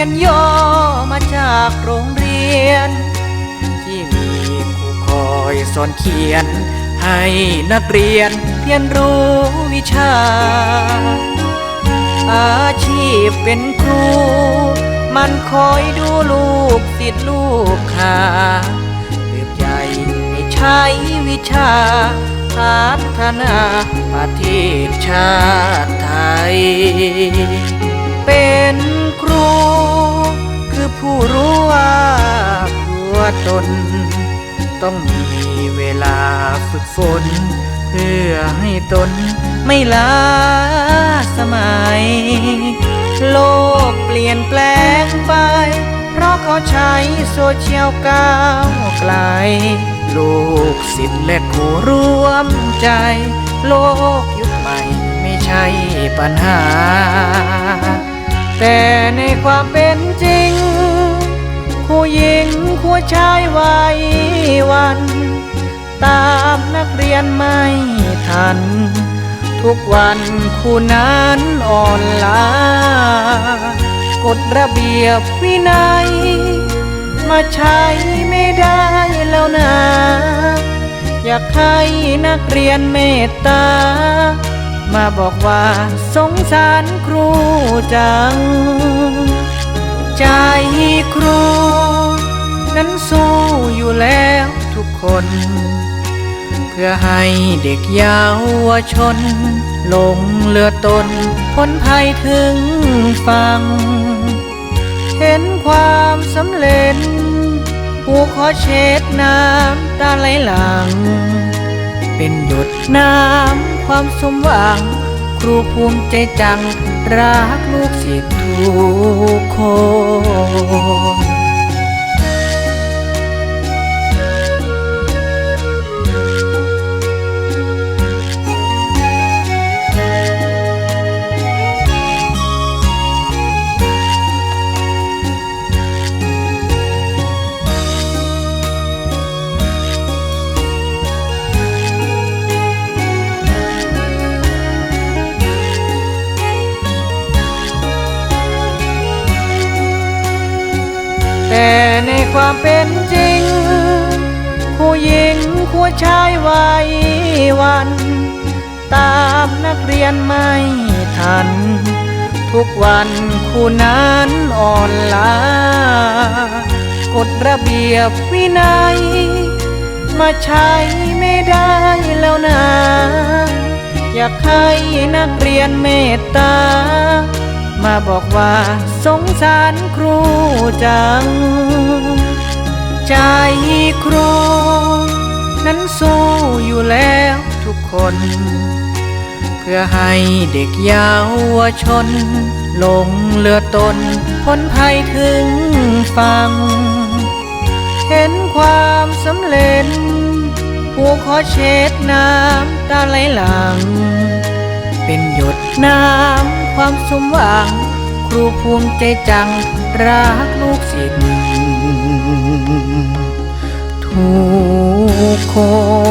เขียนย่อมาจากโรงเรียน ที่มีครูคอยสอนเขียน ให้นักเรียนเรียนรู้วิชา อาชีพเป็นครู มันคอยดูลูกศิษย์ลูกหาเติบใหญ่ให้ใช้วิชาพัฒนาประเทศชาติไทยเป็น จน ต้องมีเวลาฝึกฝน เพื่อให้ตนไม่ล้าสมัย โลกเปลี่ยนแปลงไป เพราะเขาใช้โซเชียลก้าวไกล ลูกศิษย์และครูร่วมใจ โลกยุคใหม่ไม่ใช่ปัญหา แต่ในความเป็นจริง ผู้หญิงผู้ชายวัยวัน ตามนักเรียนไม่ทัน ทุกวันครูนั้นอ่อนล้ากฎระเบียบวินัย มาใช้ไม่ได้แล้วนะ อยากให้นักเรียนเมตตา มาบอกว่าสงสารครูจัง ใจครู นั้นสู้อยู่แล้วทุกคน เพื่อให้เด็กเยาวชน ลงเรือตนพ้นภัยถึงฟัง เห็นความสำเร็จ ผู้ขอเช็ดน้ำตาไหลหลัง เป็นหยดน้ำความสมหวัง ครูภูมิใจจัง รักลูกศิษย์ทุกคน ความเป็นจริงผู้หญิงผู้ชายวัยวัน ตามนักเรียนไม่ทัน ทุกวันครูนั้นอ่อนล้ากฎระเบียบวินัย มาใช้ไม่ได้แล้วนะ อยากให้นักเรียนเมตตา มาบอกว่าสงสารครูจัง ใจครูนั้นสู้อยู่แล้วทุกคน เพื่อให้เด็กเยาวชน ลงเรือตนพ้นภัยถึงฟัง เห็นความสำเร็จผู้ขอเช็ดน้ำตาไหลหลัง เป็นหยดน้ำความสมหวัง ครูภูมิใจจังรักลูกศิษย์ ทุกคน